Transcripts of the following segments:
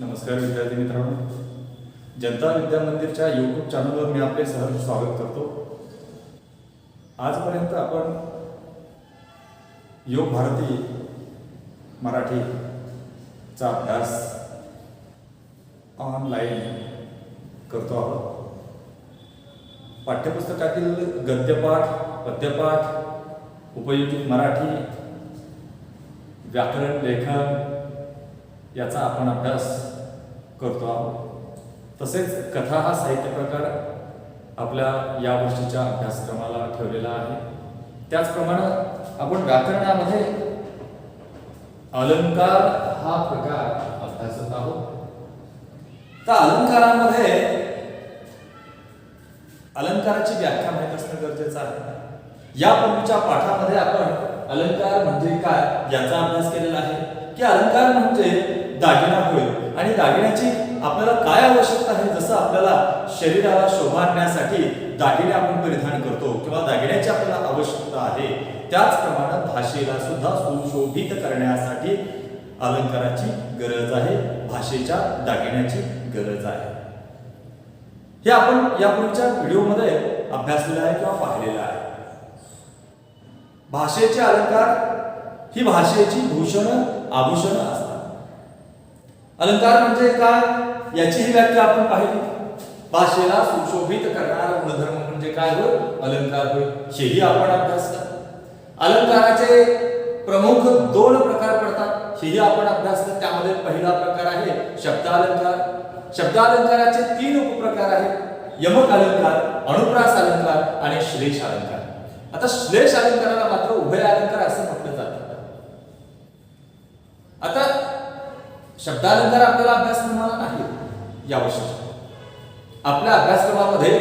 नमस्कार विद्यार्थी मित्रांनो. जनता विद्या मंदिरच्या यूट्यूब चॅनलवर मी आपले सहर्ष स्वागत करतो. आजपर्यंत आपण योग भारती मराठीचा अभ्यास ऑनलाईन करतो आहोत. पाठ्यपुस्तकातील गद्यपाठ पद्यपाठ उपयोजित मराठी व्याकरण लेखन याचा आपण अभ्यास करतो आहोत. तसेच कथा हा साहित्य प्रकार आपल्या या वर्षीच्या अभ्यासक्रमाला ठेवलेला आहे. त्याचप्रमाणे आपण व्याकरणामध्ये अलंकार हा प्रकार अभ्यासत आहोत. तर अलंकारामध्ये अलंकाराची व्याख्या माहीत असणं गरजेचं आहे. या पूर्वीच्या पाठामध्ये आपण अलंकार म्हणजे काय याचा अभ्यास केलेला आहे. की अलंकार म्हणजे दागिना होईल आणि दागिन्याची आपल्याला काय आवश्यकता आहे? जसं आपल्याला शरीराला शोभारण्यासाठी दागिने आपण परिधान करतो किंवा दागिन्याची आपल्याला आवश्यकता आहे त्याचप्रमाणे भाषेला सुद्धा सुशोभित करण्यासाठी अलंकाराची गरज आहे भाषेच्या दागिन्याची गरज आहे. हे आपण यापूर्वीच्या व्हिडिओमध्ये अभ्यासलेलं आहे किंवा पाहिलेलं आहे. भाषेचे अलंकार ही भाषेची भूषण आभूषण असतात. अलंकार म्हणजे काय? याचीही व्याख्या आपण पाहिली. भाषेला सुशोभित करणारा गुणधर्म म्हणजे काय होय? अलंकार होय. हेही आपण अभ्यास अलंकाराचे प्रमुख दोन प्रकार पडतात. हेही आपण अभ्यासलं त्यामध्ये पहिला प्रकार आहे शब्दालंकार. शब्दालंकाराचे तीन उपप्रकार आहेत. यमक अलंकार अनुप्रास अलंकार आणि श्लेष अलंकार. आता श्लेष अलंकाराला मात्र उभय अलंकार असं म्हटलं जातं आता शब्दालंकार आपल्याला अभ्यासक्रमाला नाही यावर्षी आपल्या अभ्यासक्रमामध्ये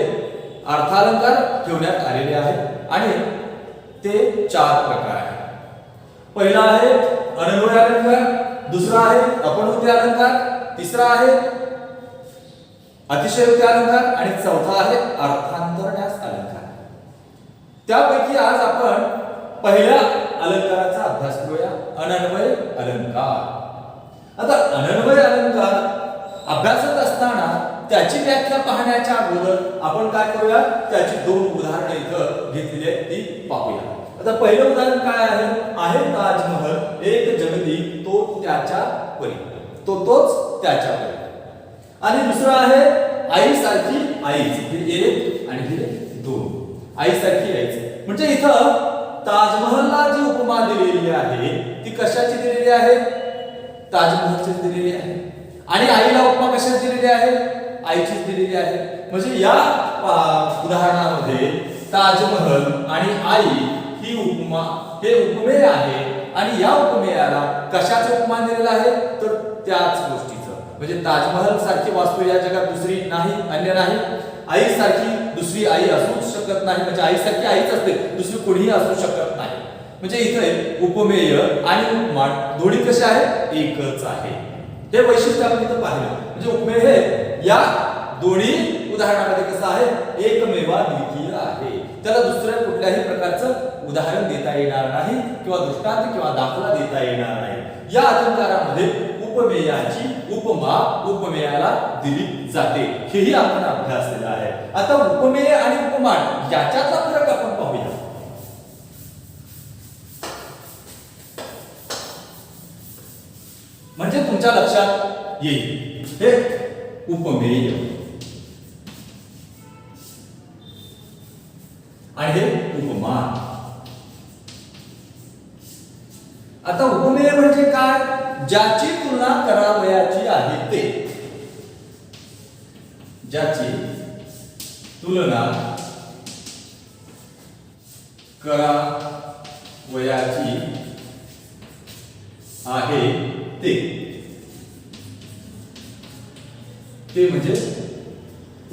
अर्थालंकार ठेवण्यात आलेले आहे आणि ते चार प्रकार आहेत. पहिला आहे अनन्वय अलंकार दुसरा आहे अपनवती अलंकार तिसरा आहे अतिशयोक्ती अलंकार आणि चौथा आहे अर्थांतरण्यास अलंकार. त्यापैकी आज आपण पहिल्या अलंकाराचा अभ्यास करूया अनन्वय अलंकार. आता अनन्वय अलंकार अभ्यासत असताना त्याची व्याख्या पाहण्याच्या अगोदर आपण काय करूया? त्याची दोन उदाहरणं इथं घेतलेली आहेत ती पाहूया. आता पहिलं उदाहरण काय आहे? आहे ताजमहल एक जगती तो त्याच्या परी. तो तोच त्याच्या परी. आणि दुसरं आहे आई. सारखी आईच हे एक आणि हे दोन. आई. सारखी आईच म्हणजे इथं ताजमहलला जी उपमा दिलेली आहे ती कशाची दिलेली आहे? ताजमहलचीच दिलेली आहे. आणि आईला उपमा कशाच दिलेली आहे? आईचीच दिलेली आहे. म्हणजे या उदाहरणामध्ये ताजमहल आणि आई ही उपमा हे उपमेय आहे. आणि या उपमेयाला कशाचं उपमान दिलेलं आहे? तर त्याच गोष्टीचं. म्हणजे ताजमहल सारखी वास्तू या जगात दुसरी नाही अन्य नाही. आई सारखी दुसरी आई असूच शकत नाही. म्हणजे आई सारखी आईच असते दुसरी कोणीही असू शकत नाही. म्हणजे इथे उपमेय आणि उपमान दोन्ही कसे आहेत एकच आहे. हे वैशिष्ट्य आपण इथं पाहिलं. म्हणजे उपमेय हे या दोन्ही उदाहरणामध्ये कसं आहे? एकमेवा द्वितीय आहे. त्याला दुसऱ्या कुठल्याही प्रकारचं उदाहरण देता येणार नाही किंवा दृष्टांत किंवा दाखला देता येणार नाही. या अलंकारामध्ये उपमेयाची उपमा उपमेयाला दिली जाते. हेही आपण अभ्यासलेलं आहे. आता उपमेय आणि उपमान याच्यातला फरक आपण पाहूया. येईल हे उपमेय उपमान आता उपमेय म्हणजे काय ज्याची तुलना करावयाची आहे ते ज्याची तुलना करावयाची आहे ते ते म्हणजे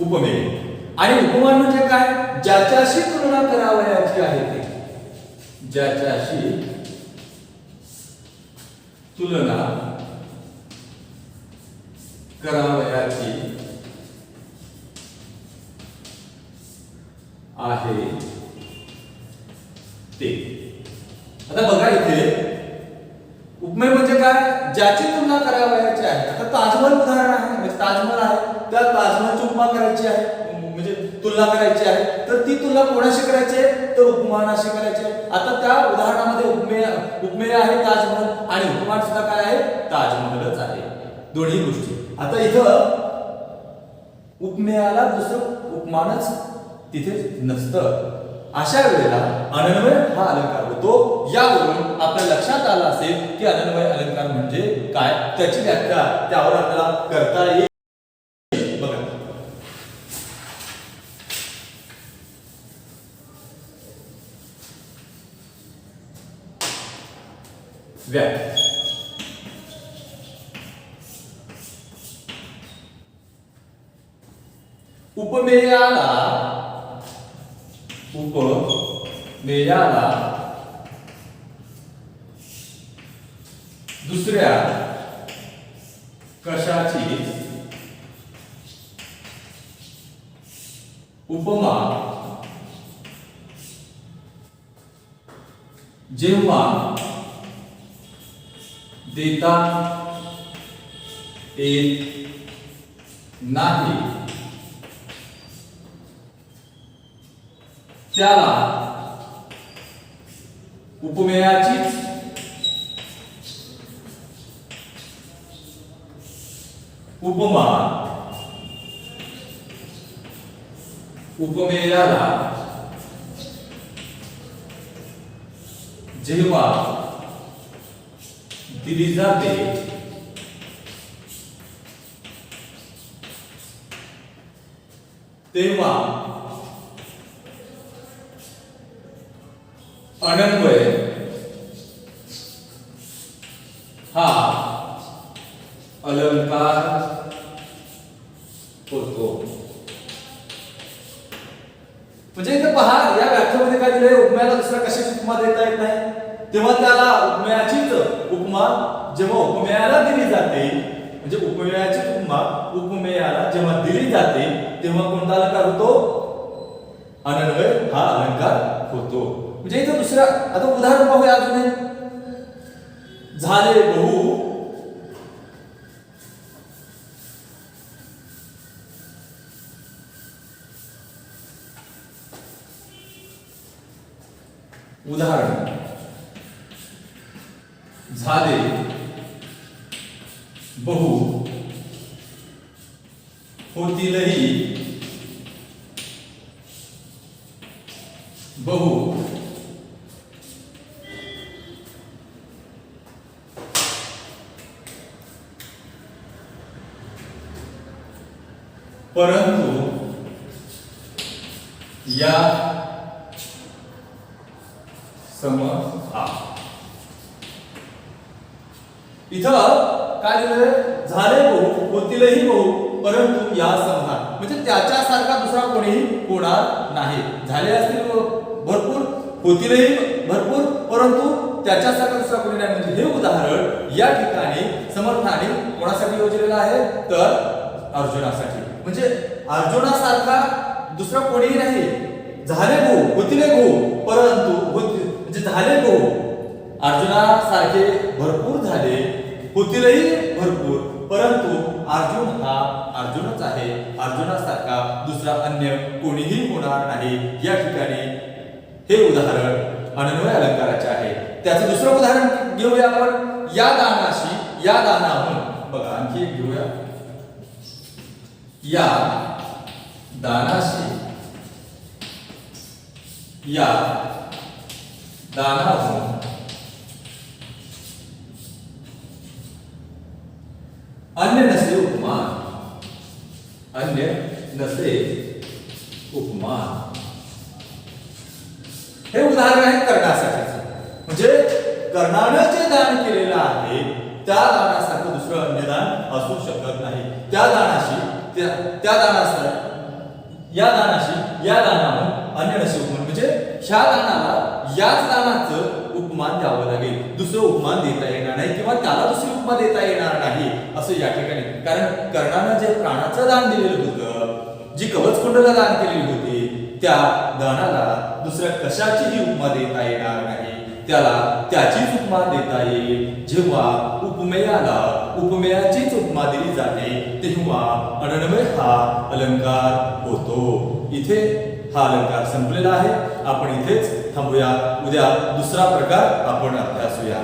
उपमेय. आणि उपमान म्हणजे काय? ज्याच्याशी तुलना करावयाची आहे ते. ज्याच्याशी तुलना करावयाची आहे ते. आता बघा इथे. उपमेय म्हणजे काय? ज्याची तुलना करावयाची आहे. आता ताजमहल उदाहरण आहे. ताजमहल आहे. त्या ताजमहलची उपमा करायची आहे. म्हणजे तुलना करायची आहे. तर ती तुलना कोणाशी करायची आहे? तर उपमानाशी करायची आहे. आता त्या उदाहरणामध्ये उपमेय उपमेय आहे ताजमहल आणि उपमान सुद्धा काय आहे? ताजमहलच आहे. दोन्ही गोष्टी. आता इथं उपमेयाला दुसरं उपमानच तिथे नसतं. अशा वेळेला अनन्वय हा अलंकार होतो. यावरून आपल्या लक्षात आलं असेल की अनन्वय अलंकार म्हणजे काय? त्याची व्याख्या त्यावर आपल्याला करता येईल बघा व्याख्या उपमेयाला उपमेयाला दुसऱ्या कशाची उपमा जेव्हा देता येत नाही? त्याला उपमेयाचीच उपमा उपमेयाला जेव्हा दिली जाते तेव्हा अनन्वय. हा. अलंकार होतो. म्हणजे इथं पहा या व्याख्यामध्ये काय दिलंय? उपम्याला दुसऱ्या कशाची उपमा देता येत नाही? तेव्हा त्याला उपमेयाचीच उपमा जेव्हा उपमेयाला दिली जाते म्हणजे उपमेयाची उपमा उपमेयाला जेव्हा दिली जाते तेव्हा कोणता अलंकार होतो? अनन्वय हा अलंकार म्हणजे इथं दुसरा आता उदाहरण पाहूया अजून झाले बहु. उदाहरण. झाले बहु. होतीलही. बहु. परंतु या सम आ. इथं काय दिलंय झाले बहु होतीलही बहु परंतु या समहा म्हणजे त्याच्यासारखा दुसरा कोणीही होणार नाही. झाले असतील भरपूर. होतीलही भरपूर परंतु त्याच्यासारखा दुसरा कोणी नाही. म्हणजे हे उदाहरण या ठिकाणी समर्थाने कोणासाठी योजलेलं आहे? तर अर्जुनासाठी. म्हणजे अर्जुनासारखा दुसरा कोणीही नाही. झाले गो होतीले गो परंतु होती म्हणजे झाले गो अर्जुनासारखे भरपूर झाले होतीलही भरपूर परंतु अर्जुन हा अर्जुनच आहे. अर्जुनासारखा दुसरा अन्य कोणीही होणार नाही. या ठिकाणी हे उदाहरण अनन्वय अलंकाराचे आहे. त्याचं दुसरं उदाहरण घेऊया आपण. या दानाशी या दानाहून. बघा आणखी एक घेऊया. या दानाशी या दानाहून अन्य नसे उपमान अन्य नसे उपमान. हे उदाहरण आहे कर्णासाठीचं म्हणजे कर्णानं जे दान केलेलं आहे त्या दानासारखं दुसरं अन्य दान असू शकत नाही. त्या दानाशी त्या त्या दानासारखं या दानाशी या दानावर अन्य उपमान म्हणजे ह्या दानाला याच दानाचं उपमान द्यावं लागेल. दुसरं उपमान देता येणार नाही किंवा त्याला दुसरी उपमा देता येणार नाही असं या ठिकाणी. कारण कर्णानं जे प्राणाचं दान दिलेलं होतं जी कवच कुंडला दान केलेली होती त्या दानाला दुसऱ्या कशाचीही उपमा देता येणार नाही. त्याला त्याचीच उपमा देता येईल. जेव्हा उपमेयाला उपमेयाचीच उपमा दिली जाते तेव्हा अनन्वय हा अलंकार होतो. इथे हा अलंकार संपलेला आहे. आपण इथेच थांबूया. उद्या दुसरा प्रकार आपण अभ्यासूया.